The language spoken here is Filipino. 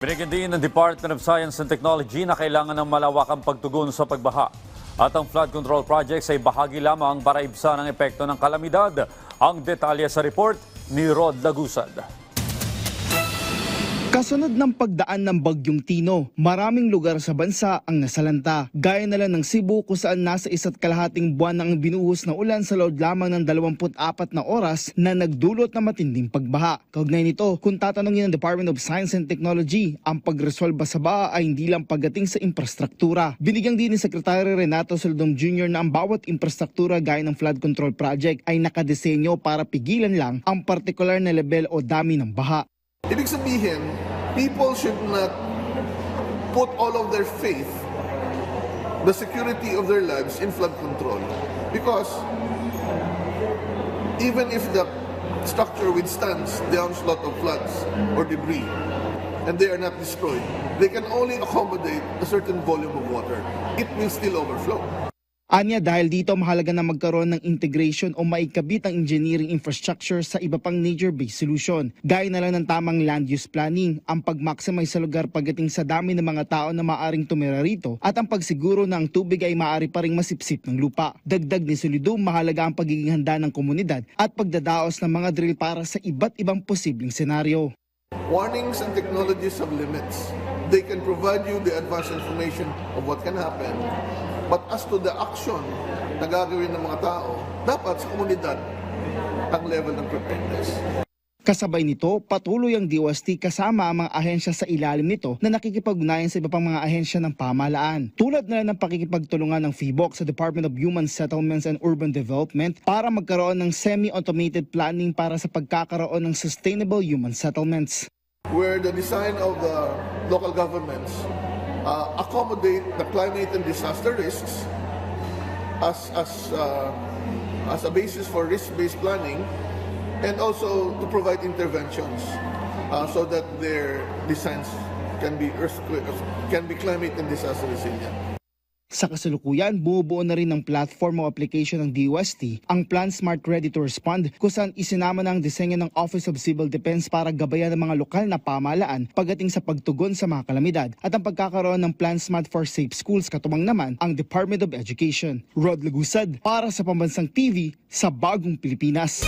Binigyan din ng Department of Science and Technology na kailangan ng malawakang pagtugon sa pagbaha. At ang flood control projects ay bahagi lamang para ibsan ang epekto ng kalamidad. Ang detalye sa report ni Rod Lagusad. Kasunod ng pagdaan ng Bagyong Tino, maraming lugar sa bansa ang nasalanta. Gaya na lang ng Cebu kung saan nasa isa't kalahating buwan ang binuhos na ulan sa loob lamang ng 24 na oras na nagdulot ng matinding pagbaha. Kaugnay nito, kung tatanungin ng Department of Science and Technology, ang pagresolba sa baha ay hindi lang pagdating sa infrastruktura. Binigyang din ni Secretary Renato Soldom Jr. na ang bawat infrastruktura gaya ng flood control project ay nakadesenyo para pigilan lang ang partikular na level o dami ng baha. Ibig sabihin, people should not put all of their faith, the security of their lives in flood control. Because even if the structure withstands the onslaught of floods or debris, and they are not destroyed, they can only accommodate a certain volume of water. It will still overflow. Anya dahil dito mahalaga na magkaroon ng integration o maikabit ang engineering infrastructure sa iba pang nature-based solution. Gaya na lang ng tamang land use planning, ang pag-maximize sa lugar pagdating sa dami ng mga tao na maaring tumira rito at ang pagsiguro na ang tubig ay maaari pa ring masipsip ng lupa. Dagdag ni Solido, mahalaga ang pagiging handa ng komunidad at pagdadaos ng mga drill para sa iba't ibang posibleng senaryo. Warnings and technologies have limits. They can provide you the advanced information of what can happen. But as to the action na gagawin ng mga tao, dapat sa komunidad ang level ng preparedness. Kasabay nito, patuloy ang DOST kasama ang mga ahensya sa ilalim nito na nakikipag-ugnayan sa iba pang mga ahensya ng pamahalaan. Tulad na lang ng pakikipagtulungan ng FIBOC sa Department of Human Settlements and Urban Development para magkaroon ng semi-automated planning para sa pagkakaroon ng sustainable human settlements. where the design of the local governments uh, accommodate the climate and disaster risks as as uh, as a basis for risk-based planning, and also to provide interventions uh, so that their designs can be earthquake can be climate and disaster resilient. Sa kasalukuyan, bumubuo na rin ng platform o application ng DOST ang Plan Smart Ready to Respond kung saan isinama na ang disenyo ng Office of Civil Defense para gabayan ng mga lokal na pamahalaan pagdating sa pagtugon sa mga kalamidad at ang pagkakaroon ng Plan Smart for Safe Schools katumang naman ang Department of Education. Rod Lagusad para sa Pambansang TV sa Bagong Pilipinas.